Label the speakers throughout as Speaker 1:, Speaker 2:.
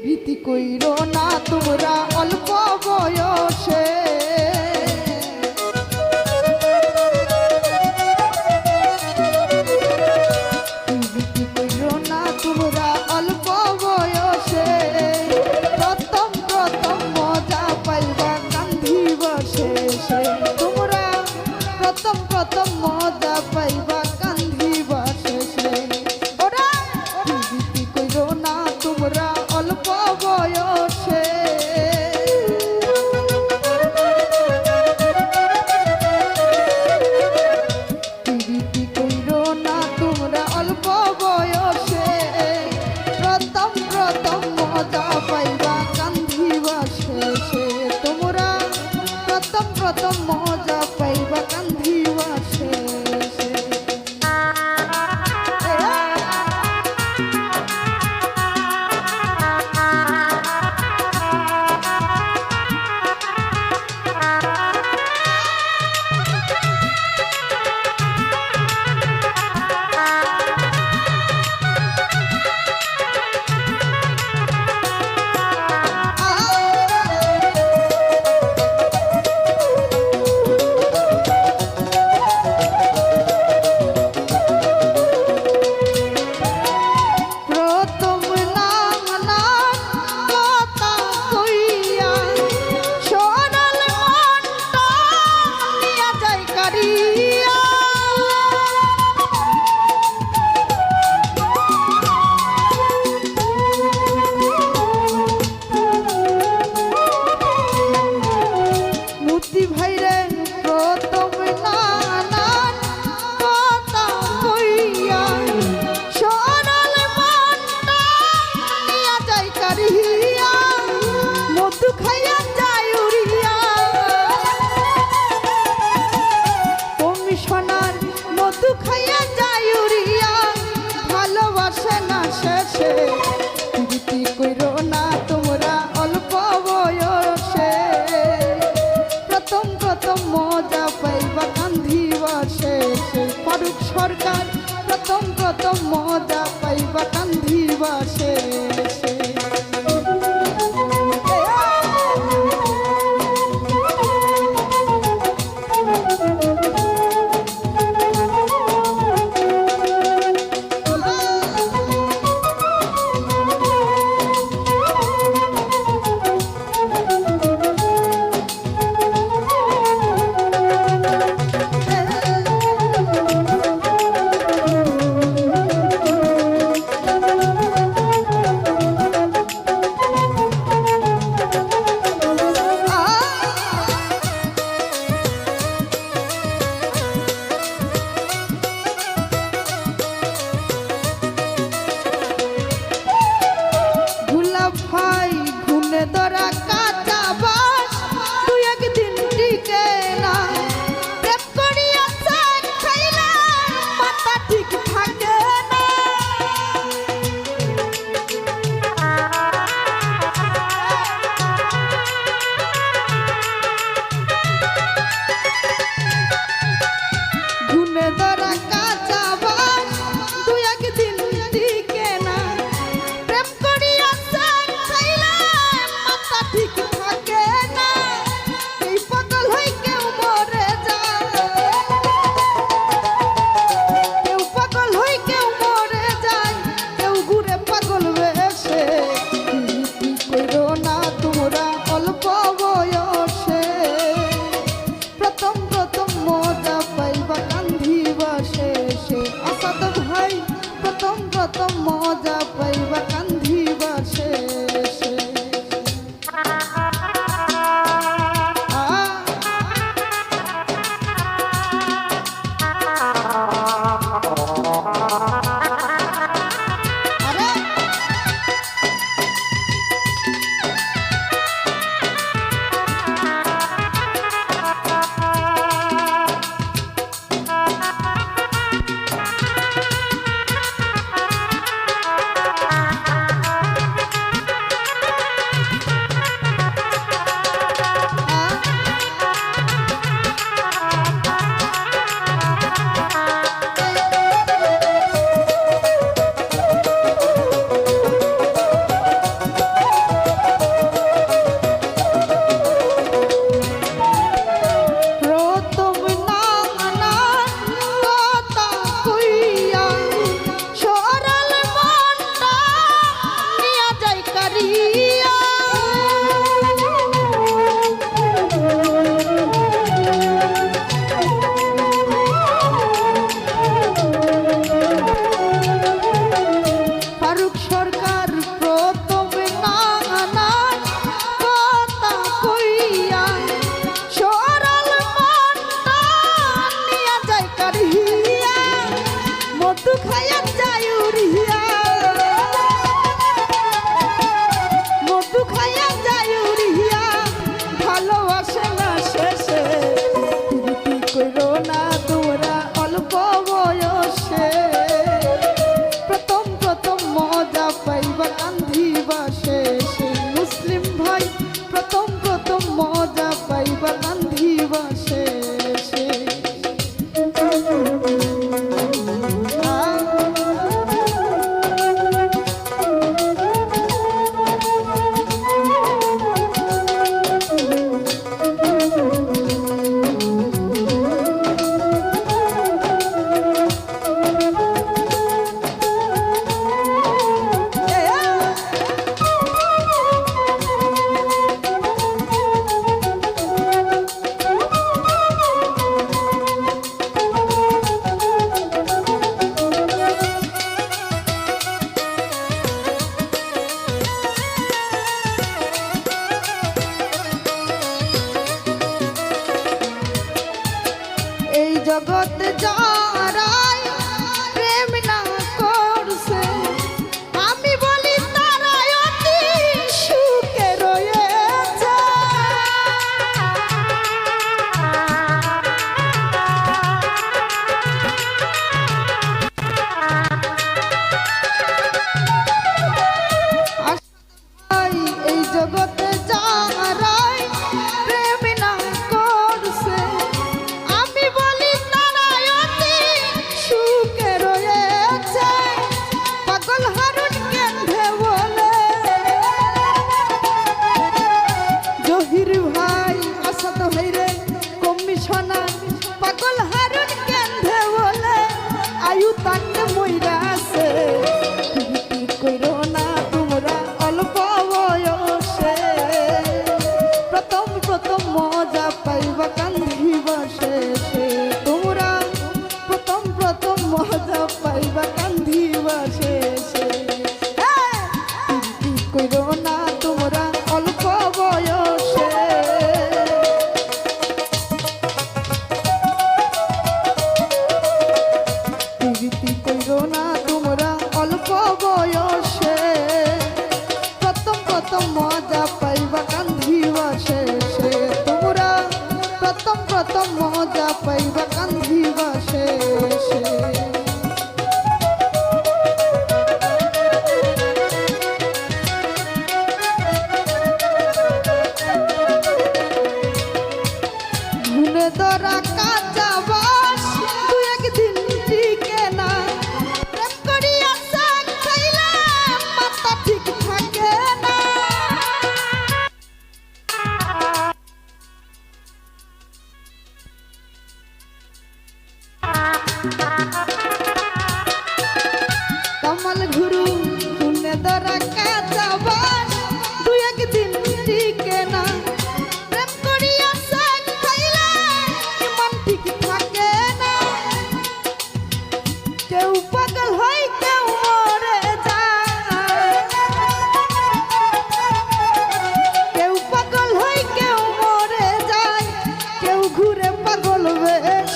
Speaker 1: প্রীতি কইর না তোমরা অল্প বয়সে। জগত जा पैब कंधी बशेषे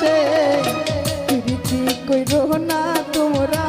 Speaker 1: সে প্রীতি কইরো না তোমরা